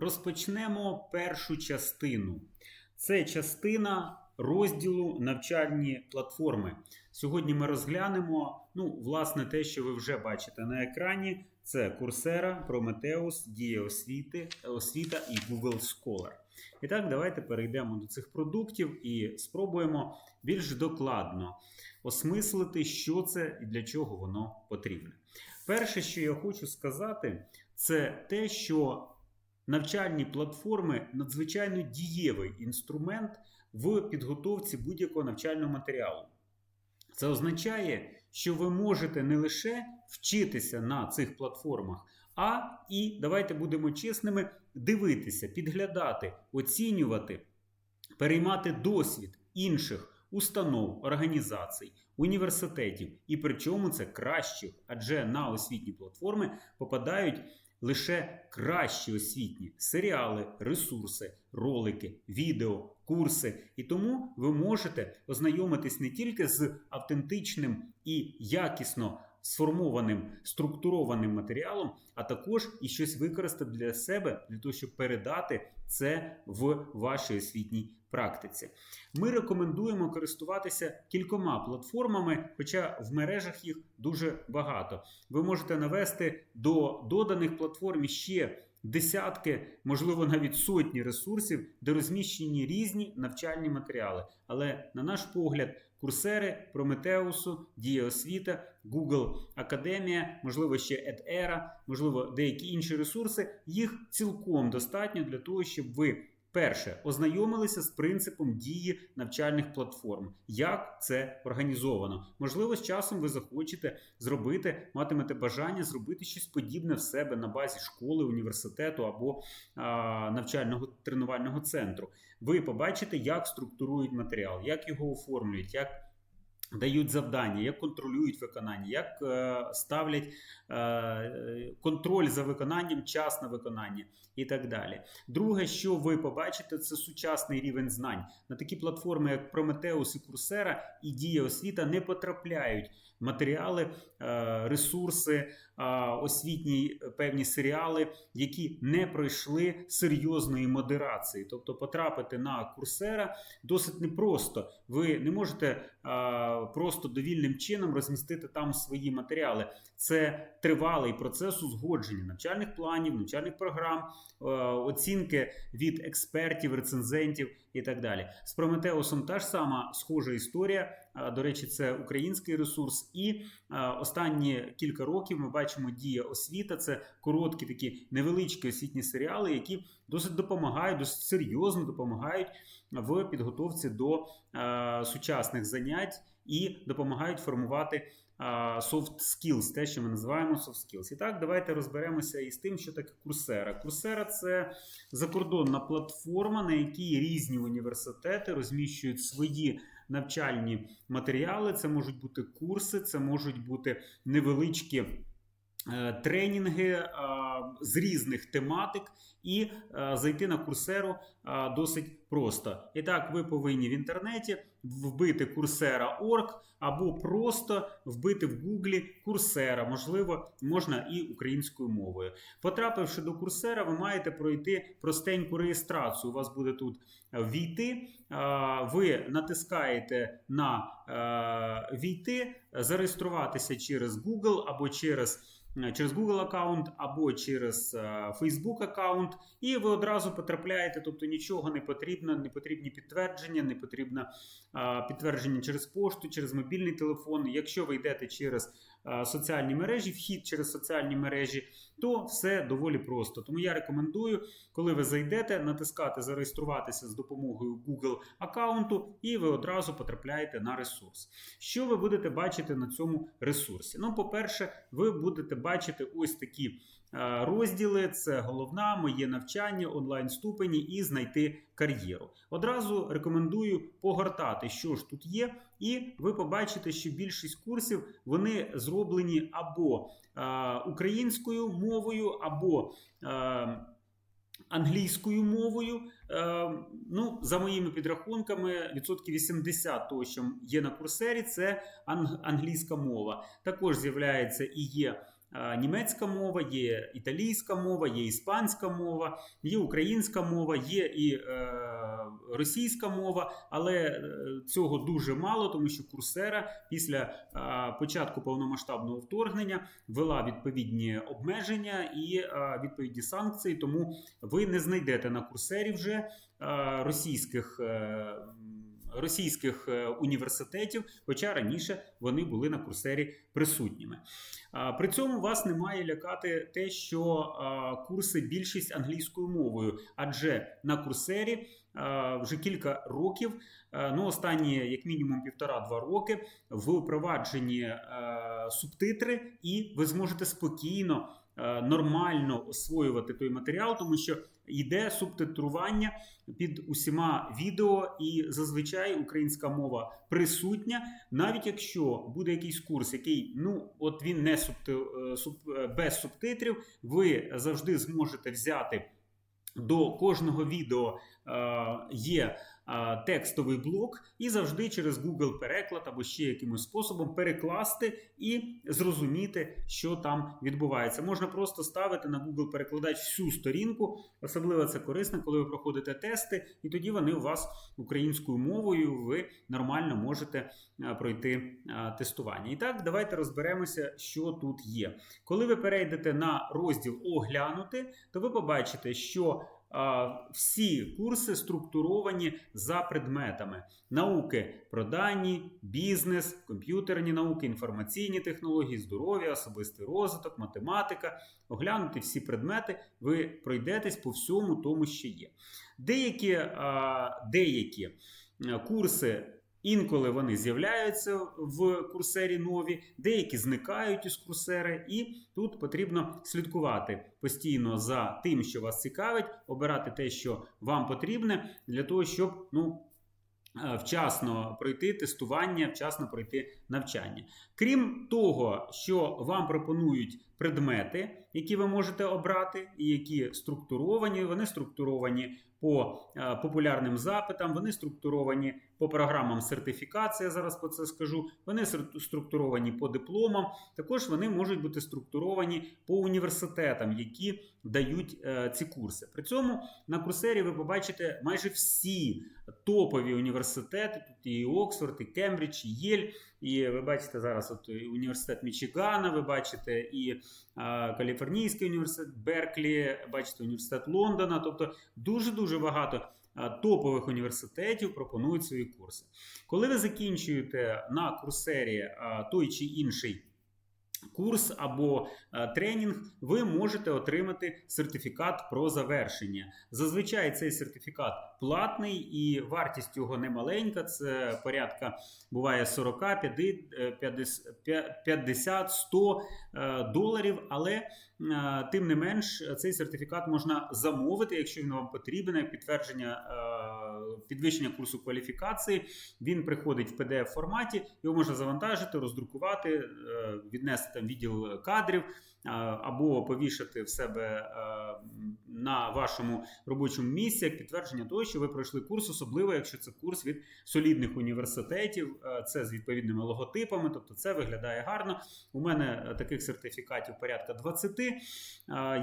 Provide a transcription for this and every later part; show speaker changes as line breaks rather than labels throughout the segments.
Розпочнемо першу частину. Це частина розділу навчальні платформи. Сьогодні ми розглянемо ну, власне, те, що ви вже бачите на екрані. Це Coursera, Prometheus, Дія освіти, освіта і Google Scholar. І так, давайте перейдемо до цих продуктів і спробуємо більш докладно осмислити, що це і для чого воно потрібне. Перше, що я хочу сказати, це те, що навчальні платформи надзвичайно дієвий інструмент в підготовці будь-якого навчального матеріалу. Це означає, що ви можете не лише вчитися на цих платформах, а і давайте будемо чесними, дивитися, підглядати, оцінювати, переймати досвід інших установ, організацій, університетів. І причому це кращих, адже на освітні платформи попадають лише кращі освітні серіали, ресурси, ролики, відео, курси. І тому ви можете ознайомитись не тільки з автентичним і якісно сформованим структурованим матеріалом, а також і щось використати для себе, для того, щоб передати це в вашій освітній практиці. Ми рекомендуємо користуватися кількома платформами, хоча в мережах їх дуже багато. Ви можете навести до доданих платформ ще десятки, можливо, навіть сотні ресурсів, де розміщені різні навчальні матеріали. Але, на наш погляд, курсери Прометеусу, Дія освіта, Google Академія, можливо, ще EdEra, можливо, деякі інші ресурси, їх цілком достатньо для того, щоб ви. Перше, ознайомилися з принципом дії навчальних платформ, як це організовано. Можливо, з часом ви захочете зробити, матимете бажання зробити щось подібне в себе на базі школи, університету або а, навчального тренувального центру. Ви побачите, як структурують матеріал, як його оформлюють, як дають завдання, як контролюють виконання, як е, ставлять е, контроль за виконанням, час на виконання і так далі. Друге, що ви побачите, це сучасний рівень знань. На такі платформи, як Prometheus і Coursera, і Дія освіта не потрапляють матеріали, е, ресурси, освітні певні серіали, які не пройшли серйозної модерації. Тобто, потрапити на Coursera досить непросто. Ви не можете просто довільним чином розмістити там свої матеріали. Це тривалий процес узгодження навчальних планів, навчальних програм, е, оцінки від експертів, рецензентів і так далі. З Прометеусом та ж сама схожа історія. До речі, це український ресурс. І останні кілька років ми бачимо дія освіта. Це короткі такі невеличкі освітні серіали, які досить допомагають, досить серйозно допомагають в підготовці до сучасних занять і допомагають формувати soft skills, те, що ми називаємо soft skills. І так, давайте розберемося із тим, що таке курсера. Курсера це закордонна платформа, на якій різні університети розміщують свої навчальні матеріали. Це можуть бути курси, це можуть бути невеличкі. Е, тренінги з різних тематик і зайти на курсеру досить просто. І так, ви повинні в інтернеті вбити Coursera.org або просто вбити в Гуглі курсера, можливо, можна і українською мовою. Потрапивши до курсера, ви маєте пройти простеньку реєстрацію. У вас буде тут війти. Ви натискаєте на війти, зареєструватися через Google або через. Е, через Google аккаунт або через е, Facebook аккаунт, і ви одразу потрапляєте, тобто нічого не потрібно, не потрібні підтвердження, не потрібно підтвердження через пошту, через мобільний телефон. Якщо ви йдете через соціальні мережі, вхід через соціальні мережі, то все доволі просто. Тому я рекомендую, коли ви зайдете, натискати зареєструватися з допомогою Google аккаунту, і ви одразу потрапляєте на ресурс. Що ви будете бачити на цьому ресурсі? Ну, по-перше, ви будете бачити ось такі розділи: це головна, моє навчання, онлайн ступені і знайти кар'єру. Одразу рекомендую погортати, що ж тут є, і ви побачите, що більшість курсів вони зроблені або українською мовою, або Англійською мовою, ну, за моїми підрахунками, відсотки 80 того, що є на курсері, це англійська мова. Також з'являється і є е, німецька мова, є італійська мова, є іспанська мова, є українська мова, є і е, російська мова, але е, цього дуже мало, тому що курсера після е, початку повномасштабного вторгнення ввела відповідні обмеження і е, відповідні санкції. Тому ви не знайдете на курсері вже е, російських. Е, Російських е, університетів, хоча раніше вони були на курсері присутніми. При цьому вас не має лякати те, що курси більшість англійською мовою, адже на курсері вже кілька років, ну останні як мінімум півтора-два роки, впроваджені а, субтитри, і ви зможете спокійно. е, Нормально освоювати той матеріал, тому що йде субтитрування під усіма відео, і зазвичай українська мова присутня, навіть якщо буде якийсь курс, який ну от він не субти, е, суб, е, без субтитрів, ви завжди зможете взяти до кожного відео е, є текстовий блок, і завжди через Google переклад або ще якимось способом перекласти і зрозуміти, що там відбувається. Можна просто ставити на Google перекладач всю сторінку, особливо це корисно, коли ви проходите тести, і тоді вони у вас українською мовою ви нормально можете пройти тестування. І так, давайте розберемося, що тут є. Коли ви перейдете на розділ Оглянути, то ви побачите, що всі курси структуровані за предметами науки про дані, бізнес, комп'ютерні науки, інформаційні технології, здоров'я, особистий розвиток, математика. Оглянути всі предмети, ви пройдетесь по всьому тому, що є. Деякі, деякі е, курси. Інколи вони з'являються в курсері нові, деякі зникають із курсери, і тут потрібно слідкувати постійно за тим, що вас цікавить, обирати те, що вам потрібне, для того, щоб ну. е, Вчасно пройти тестування, вчасно пройти навчання. Крім того, що вам пропонують предмети, які ви можете обрати, і які структуровані, вони структуровані по е, популярним запитам, вони структуровані по програмам сертифікації, я зараз про це скажу. Вони структуровані по дипломам. Також вони можуть бути структуровані по університетам, які дають е, ці курси. При цьому на курсері ви побачите майже всі топові університети. Тут і Оксфорд, і Кембридж, і Єль. І ви бачите зараз от університет Мічигана, ви бачите і е, Каліфорнійський університет Берклі, бачите університет Лондона. Тобто дуже дуже багато а, топових університетів пропонують свої курси. Коли ви закінчуєте на курсері а, той чи інший курс або тренінг, ви можете отримати сертифікат про завершення. Зазвичай цей сертифікат платний і вартість його не маленька. Це порядка буває 40, 50, 100 е, доларів. Але е, тим не менш цей сертифікат можна замовити, якщо він вам потрібен, підтвердження е, підвищення курсу кваліфікації. Він приходить в pdf форматі, його можна завантажити, роздрукувати, е, віднести там відділ кадрів е, або повішати в себе е, на вашому робочому місці як підтвердження того, що ви пройшли курс, особливо якщо це курс від солідних університетів, е, це з відповідними логотипами, тобто це виглядає гарно. У мене е, таких сертифікатів порядка 20. Е,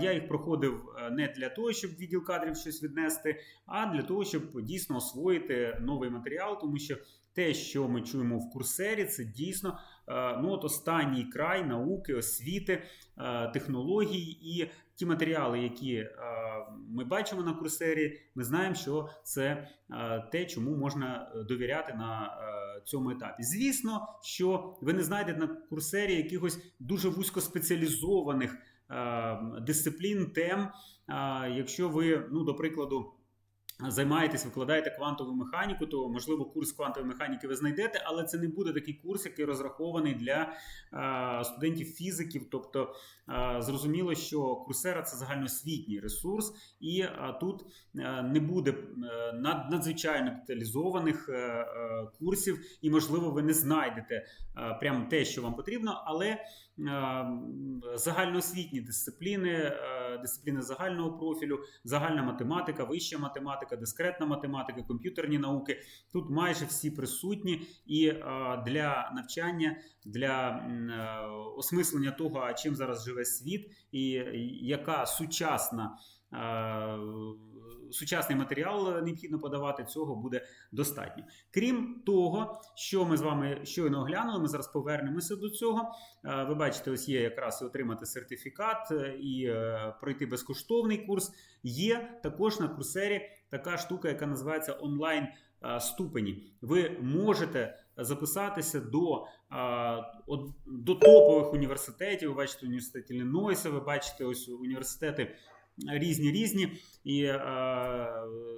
Я їх проходив е, не для того, щоб відділ кадрів щось віднести, а для того, щоб дійсно освоїти новий матеріал, тому що. Те, що ми чуємо в курсері, це дійсно е, ну, от останній край науки, освіти, е, технологій і ті матеріали, які е, ми бачимо на курсері, ми знаємо, що це е, те, чому можна довіряти на е, цьому етапі. Звісно, що ви не знайдете на курсері якихось дуже вузькоспеціалізованих е, дисциплін, тем, е, якщо ви, ну, до прикладу, Займаєтесь, викладаєте квантову механіку, то можливо курс квантової механіки ви знайдете, але це не буде такий курс, який розрахований для е, студентів фізиків. Тобто е, зрозуміло, що курсера це загальноосвітній ресурс, і е, тут не буде над, надзвичайно деталізованих курсів, і можливо, ви не знайдете прямо те, що вам потрібно, але загальноосвітні дисципліни, дисципліни загального профілю, загальна математика, вища математика, дискретна математика, комп'ютерні науки. Тут майже всі присутні, і е, для навчання, для е, осмислення того, чим зараз живе світ, і яка сучасна. Е, Сучасний матеріал необхідно подавати, цього буде достатньо. Крім того, що ми з вами щойно оглянули, ми зараз повернемося до цього. Е, Ви бачите, ось є якраз отримати сертифікат е, і пройти безкоштовний курс. Є також на курсері така штука, яка називається онлайн ступені. Ви можете записатися до, до топових університетів. Ви бачите університет Іллінойса, ви бачите ось університети. Різні різні і е,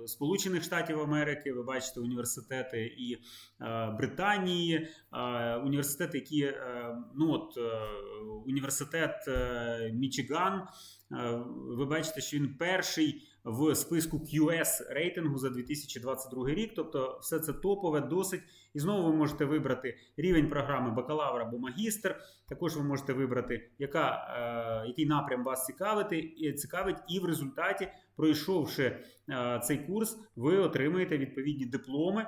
Сполучених Штатів Америки, ви бачите університети і е, Британії, е, університети, які е, ну от е, університет е, Мічиган. Е, ви бачите, що він перший в списку QS рейтингу за 2022 рік. Тобто, все це топове, досить. І знову ви можете вибрати рівень програми бакалавр або магістр. Також ви можете вибрати, яка, е, який напрям вас цікавити, і цікавить, і в результаті, пройшовши е, цей курс, ви отримаєте відповідні дипломи.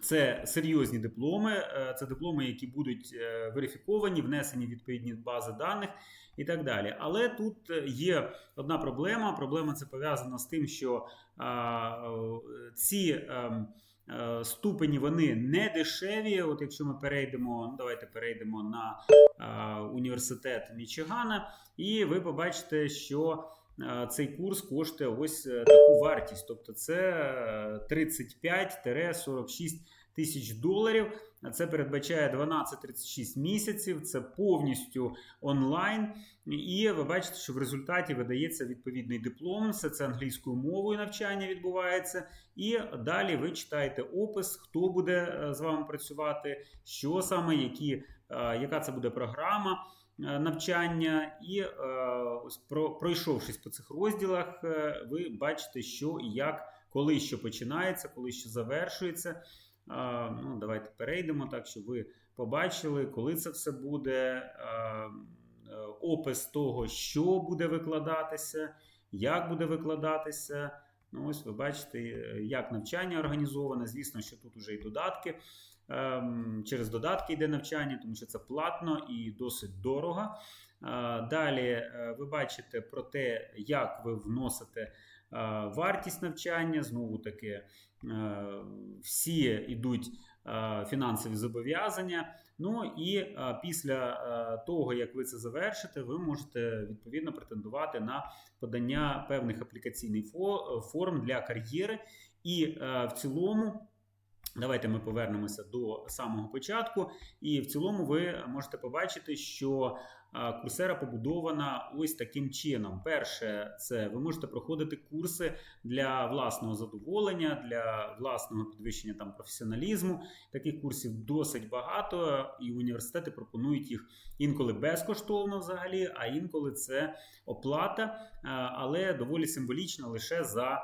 Це серйозні дипломи, е, це дипломи, які будуть е, верифіковані, внесені в відповідні бази даних і так далі. Але тут є одна проблема. Проблема це пов'язана з тим, що е, ці ем, е, ступені вони не дешеві. От якщо ми перейдемо, давайте перейдемо на університет Мічигана, і ви побачите, що е, цей курс коштує ось е, таку вартість. Тобто це е, 35-46 тисяч доларів. Це передбачає 12-36 місяців. Це повністю онлайн. І ви бачите, що в результаті видається відповідний диплом. Все це англійською мовою навчання відбувається. І далі ви читаєте опис, хто буде е, з вами працювати, що саме, які, е, яка це буде програма е, навчання. І е, ось про, пройшовшись по цих розділах, е, ви бачите, що і як, коли що починається, коли що завершується. Ну, Давайте перейдемо так, щоб ви побачили, коли це все буде. е, Опис того, що буде викладатися, як буде викладатися. Ну, ось ви бачите, е, як навчання організоване. Звісно, що тут вже і додатки. Ем, Через додатки йде навчання, тому що це платно і досить дорого. Далі е, ви бачите про те, як ви вносите е, вартість навчання. Знову таки, е, всі йдуть е, фінансові зобов'язання. Ну і е, після е, того, як ви це завершите, ви можете відповідно претендувати на подання певних аплікаційних форм для кар'єри. І е, в цілому. Давайте ми повернемося до самого початку, і в цілому ви можете побачити, що курсера побудована ось таким чином. Перше, це ви можете проходити курси для власного задоволення, для власного підвищення там професіоналізму. Таких курсів досить багато, і університети пропонують їх інколи безкоштовно взагалі, а інколи це оплата, але доволі символічна лише за е,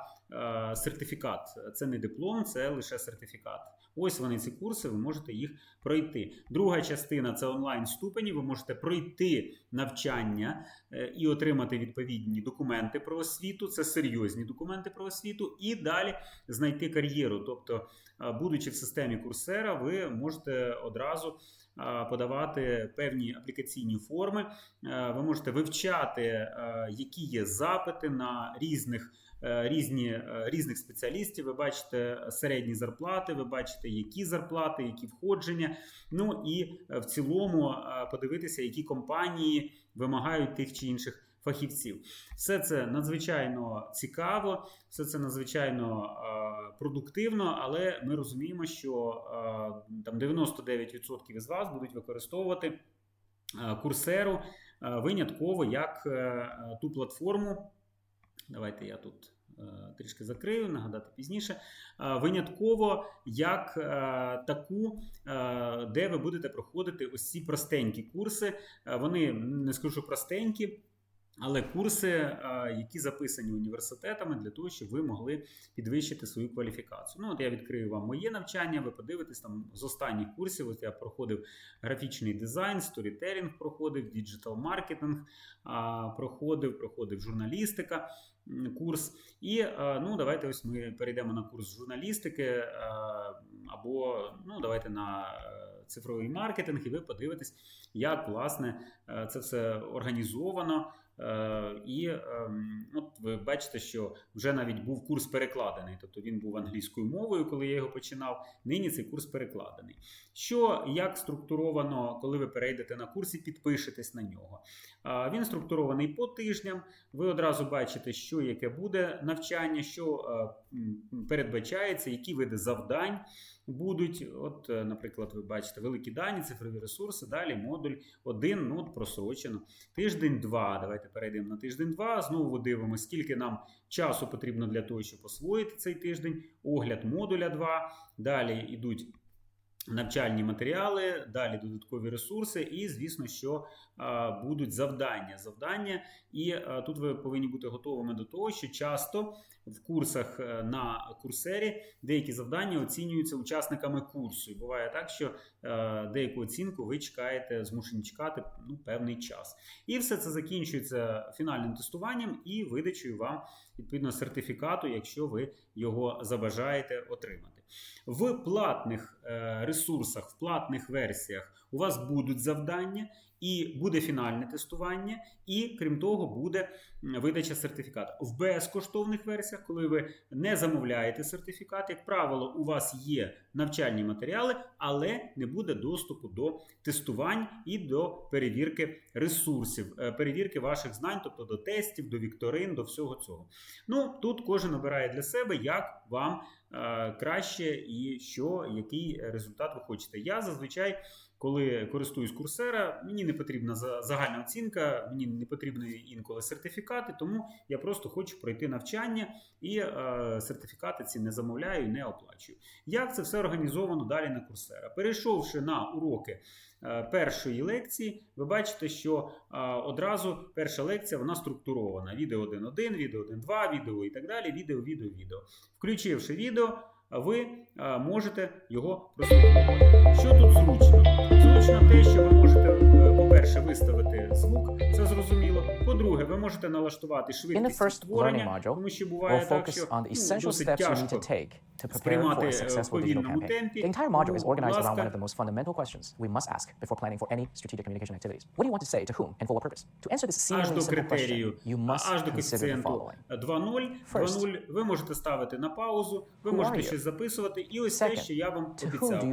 сертифікат. Це не диплом, це лише сертифікат. Ось вони ці курси, ви можете їх пройти. Друга частина це онлайн ступені. Ви можете пройти навчання е, і отримати відповідні документи про освіту. Це серйозні документи про освіту, і далі знайти кар'єру. Тобто, е, будучи в системі курсера, ви можете одразу. е, Подавати певні аплікаційні форми, Е, ви можете вивчати, е, які є запити на різних е, різні, е, різних спеціалістів. Ви бачите середні зарплати, ви бачите, які зарплати, які входження. Ну і е, в цілому е, подивитися, які компанії вимагають тих чи інших фахівців. Все це надзвичайно цікаво, все це надзвичайно е, продуктивно, але ми розуміємо, що е, там 99% із вас будуть використовувати е, курсеру е, винятково як е, е, ту платформу. Давайте я тут е, трішки закрию, нагадати пізніше. Е, Винятково як е, таку, де ви будете проходити ось ці простенькі курси. Вони не скажу що простенькі. Але курси, які записані університетами для того, щоб ви могли підвищити свою кваліфікацію. Ну, от я відкрию вам моє навчання, ви подивитесь там з останніх курсів. От я проходив графічний дизайн, сторітелінг проходив, діджитал маркетинг проходив, проходив журналістика. Курс, і е, ну давайте ось ми перейдемо на курс журналістики, е, або ну давайте на е, цифровий маркетинг, і ви подивитесь, як власне це все організовано. І от ви бачите, що вже навіть був курс перекладений, тобто він був англійською мовою, коли я його починав. Нині цей курс перекладений. Що як структуровано, коли ви перейдете на курс і підпишетесь на нього? Він структурований по тижням. Ви одразу бачите, що яке буде навчання, що передбачається, які види завдань будуть. От, е, наприклад, ви бачите великі дані, цифрові ресурси. Далі модуль 1, ну от просрочено. Тиждень 2. Давайте перейдемо на тиждень 2. Знову дивимося, скільки нам часу потрібно для того, щоб освоїти цей тиждень. Огляд модуля 2. Далі йдуть. Навчальні матеріали, далі додаткові ресурси, і, звісно, що а, будуть завдання. Завдання, і а, тут ви повинні бути готовими до того, що часто в курсах е, на курсері деякі завдання оцінюються учасниками курсу. І буває так, що е, деяку оцінку ви чекаєте, змушені чекати ну, певний час. І все це закінчується фінальним тестуванням і видачею вам відповідно сертифікату, якщо ви його забажаєте отримати. В платних е, ресурсах, в платних версіях у вас будуть завдання. І буде фінальне тестування, і крім того, буде видача сертифікату. В безкоштовних версіях, коли ви не замовляєте сертифікат, як правило, у вас є навчальні матеріали, але не буде доступу до тестувань і до перевірки ресурсів, е, перевірки ваших знань, тобто до тестів, до вікторин, до всього цього. Ну тут кожен обирає для себе, як вам краще і що, який результат ви хочете. Я зазвичай. Коли користуюсь курсера, мені не потрібна загальна оцінка, мені не потрібні інколи сертифікати, тому я просто хочу пройти навчання і е, сертифікати ці не замовляю не оплачую. Як це все організовано далі на курсера? Перейшовши на уроки е, першої лекції, ви бачите, що е, одразу перша лекція вона структурована: відео 1.1, відео 1.2, відео і так далі. Відео, відео, відео. Включивши відео ви можете його прослуховувати. Що тут зручно? Зручно те, що ви можете, е, по-перше, виставити звук, це зрозуміло. По-друге, ви можете налаштувати швидкість створення, тому що буває так, що ну, досить тяжко сприймати в повільному темпі.
The entire module is organized around one of the most fundamental questions we must ask before planning for any strategic communication activities. What do you want to say to whom and for what purpose? To answer this seemingly simple question, you must consider the following.
2.0,
First,
2.0 ви можете ставити на паузу, ви можете щось записувати, і ось те, що я вам обіцяв.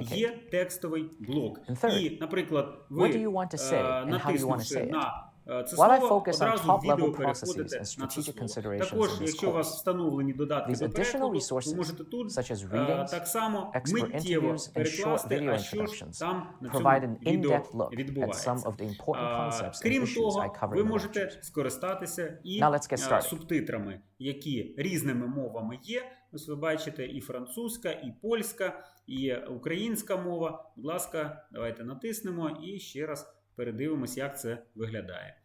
Є текстовий блок. І, наприклад, ви е, натиснувши на е, це
While I
слово,
focus on
одразу в відео
processes
переходите
and
на це
strategic
слово.
considerations
Також,
in this
якщо у вас
course,
встановлені додатки
these
до
additional
перекладу, ви
resources,
можете тут
such as
е,
readings,
так само
expert
миттєво
interviews, and short
перекласти,
video
а що ж
introductions
там на
provide
цьому
an
відео
in-depth look at
відбувається.
some of the important
А,
concepts and
Крім
issues
того,
I cover
ви можете скористатися і
Now let's get
а,
started.
субтитрами, які різними мовами є. Ось ви бачите, і французька, і польська, і українська мова. Будь ласка, давайте натиснемо і ще раз передивимось, як це виглядає.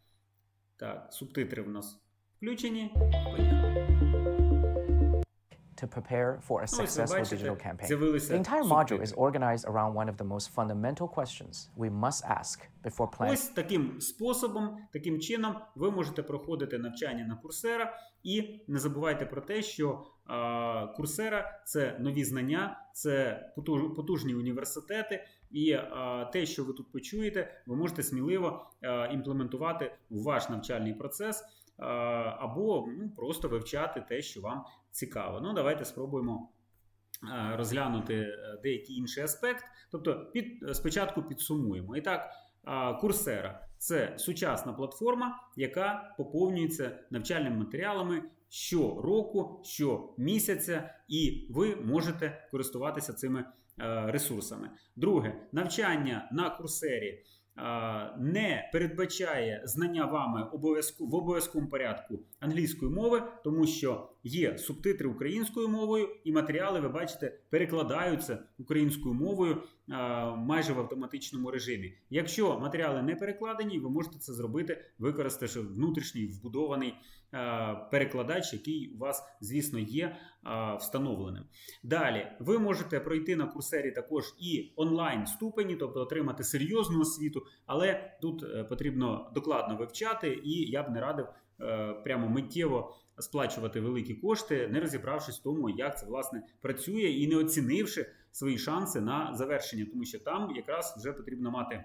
Так, субтитри в нас включені. Поїхали.
To prepare for a
Ну,
successful digital campaign. The entire module is organized around one of the most fundamental questions we must ask before planning.
Ось таким способом, таким чином, ви можете проходити навчання на курсера, і не забувайте про те, що курсера це нові знання, це потуж- потужні університети, і а, те, що ви тут почуєте, ви можете сміливо а, імплементувати в ваш навчальний процес. а, Або ну, просто вивчати те, що вам цікаво. Ну, давайте спробуємо розглянути е, деякий інший аспект. Тобто, під, спочатку підсумуємо. І так, Курсера це сучасна платформа, яка поповнюється навчальними матеріалами щороку, щомісяця, і ви можете користуватися цими е, ресурсами. Друге, навчання на курсері. А, не передбачає знання вами в обов'язковому порядку англійської мови, тому що є субтитри українською мовою, і матеріали, ви бачите, перекладаються українською мовою а, майже в автоматичному режимі. Якщо матеріали не перекладені, ви можете це зробити, використавши внутрішній вбудований перекладач, який у вас, звісно, є встановленим. Далі ви можете пройти на курсері також і онлайн ступені, тобто отримати серйозну освіту, але тут е, потрібно докладно вивчати, і я б не радив е, прямо миттєво сплачувати великі кошти, не розібравшись в тому, як це власне працює, і не оцінивши свої шанси на завершення, тому що там якраз вже потрібно мати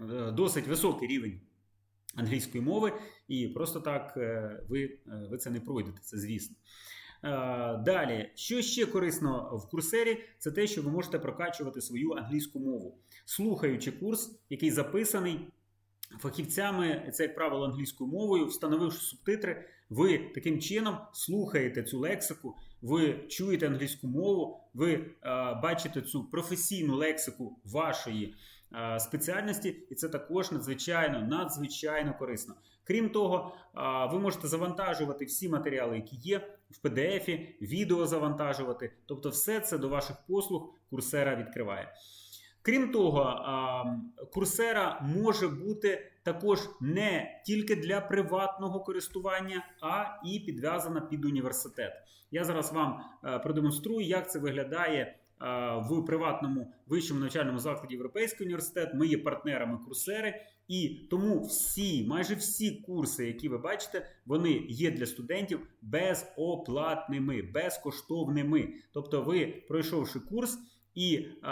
е, досить високий рівень англійської мови, і просто так е, ви, е, ви це не пройдете, це звісно. Е, Далі, що ще корисно в курсері, це те, що ви можете прокачувати свою англійську мову, слухаючи курс, який записаний фахівцями, це як правило англійською мовою, встановивши субтитри, ви таким чином слухаєте цю лексику, ви чуєте англійську мову, ви бачите цю професійну лексику вашої спеціальності, і це також надзвичайно надзвичайно корисно. Крім того, е, ви можете завантажувати всі матеріали, які є в PDF, відео завантажувати. Тобто, все це до ваших послуг курсера відкриває. Крім того, курсера може бути також не тільки для приватного користування, а і підв'язана під університет. Я зараз вам е, продемонструю, як це виглядає е, в приватному вищому навчальному закладі Європейський університет. Ми є партнерами курсери, і тому всі, майже всі курси, які ви бачите, вони є для студентів безоплатними, безкоштовними. Тобто, ви пройшовши курс. І е,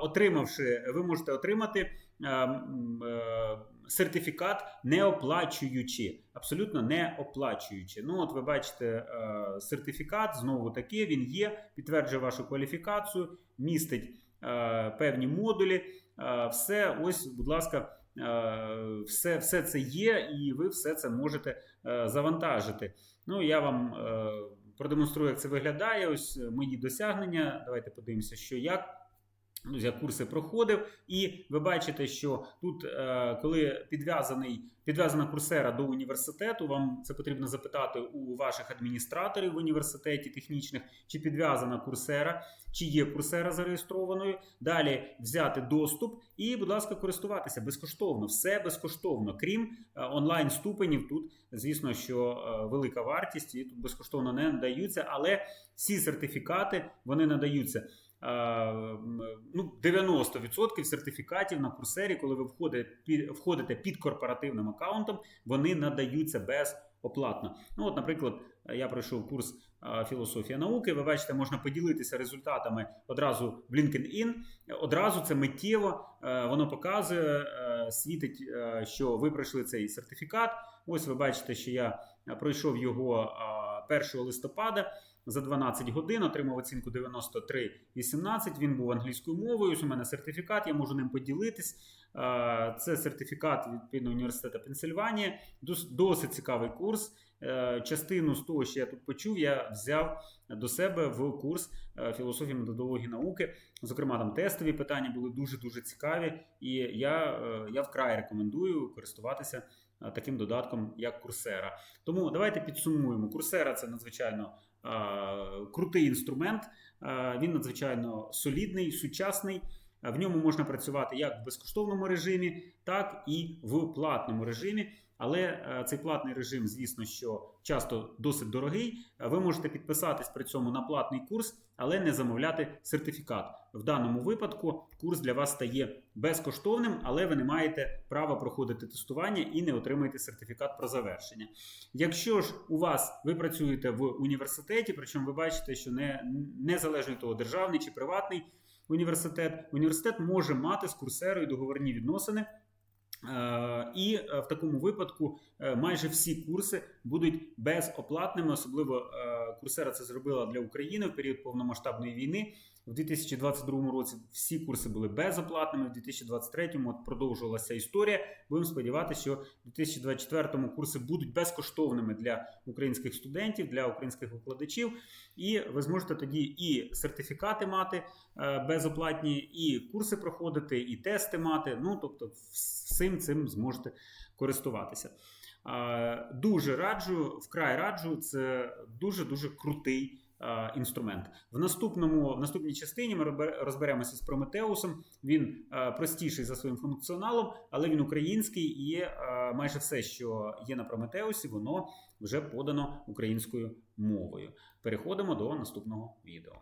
отримавши, ви можете отримати е, е, сертифікат, не оплачуючи, абсолютно не оплачуючи. Ну, от ви бачите е, сертифікат, знову таки, він є, підтверджує вашу кваліфікацію, містить е, певні модулі. Е, все, ось, будь ласка, все, все це є, і ви все це можете завантажити. Ну, я вам. Продемонструю, як це виглядає. Ось мої досягнення. Давайте подивимося, що як. Ну, я курси проходив, і ви бачите, що тут, е, коли підв'язаний підв'язана курсера до університету, вам це потрібно запитати у ваших адміністраторів в університеті технічних, чи підв'язана курсера, чи є курсера зареєстрованою. Далі взяти доступ і, будь ласка, користуватися безкоштовно, все безкоштовно, крім е, онлайн ступенів. Тут, звісно, що е, велика вартість і тут безкоштовно не надаються, але всі сертифікати вони надаються. Е, ну, 90% сертифікатів на курсері, коли ви входите під, корпоративним аккаунтом, вони надаються безоплатно. Ну, от, наприклад, я пройшов курс е, філософія науки. Ви бачите, можна поділитися результатами одразу в LinkedIn. Одразу це миттєво е, воно показує, світить, що ви пройшли цей сертифікат. Ось ви бачите, що я пройшов його е, 1 листопада за 12 годин, отримав оцінку 93,18. Він був англійською мовою. У мене сертифікат, я можу ним поділитись. Е, Це сертифікат відповідно університету Пенсильванія. Дос- Досить цікавий курс. Е, Частину з того, що я тут почув, я взяв до себе в курс е, філософії методології науки. Зокрема, там тестові питання були дуже дуже цікаві, і я, я вкрай рекомендую користуватися таким додатком, як Курсера. Тому давайте підсумуємо. Курсера це надзвичайно крутий інструмент. Е, Він надзвичайно солідний, сучасний. Е, В ньому можна працювати як в безкоштовному режимі, так і в платному режимі. Але е, цей платний режим, звісно, що часто досить дорогий. Ви можете підписатись при цьому на платний курс, але не замовляти сертифікат. В даному випадку курс для вас стає безкоштовним, але ви не маєте права проходити тестування і не отримаєте сертифікат про завершення. Якщо ж у вас ви працюєте в університеті, причому ви бачите, що не незалежно того, державний чи приватний університет, університет може мати з курсерою договорні відносини. Е, І е, в такому випадку е, майже всі курси будуть безоплатними. Особливо курсера це зробила для України в період повномасштабної війни. В 2022 році всі курси були безоплатними. В 2023 от продовжувалася історія. Будемо сподіватися, що в 2024 курси будуть безкоштовними для українських студентів, для українських викладачів. І ви зможете тоді і сертифікати мати е, безоплатні, і курси проходити, і тести мати. Ну тобто, всім цим зможете користуватися. Е, Дуже раджу, вкрай раджу. Це дуже дуже крутий інструмент. В наступному в наступній частині ми розберемося з Прометеусом. Він е, простіший за своїм функціоналом, але він український і е, майже все, що є на Прометеусі, воно вже подано українською мовою. Переходимо до наступного відео.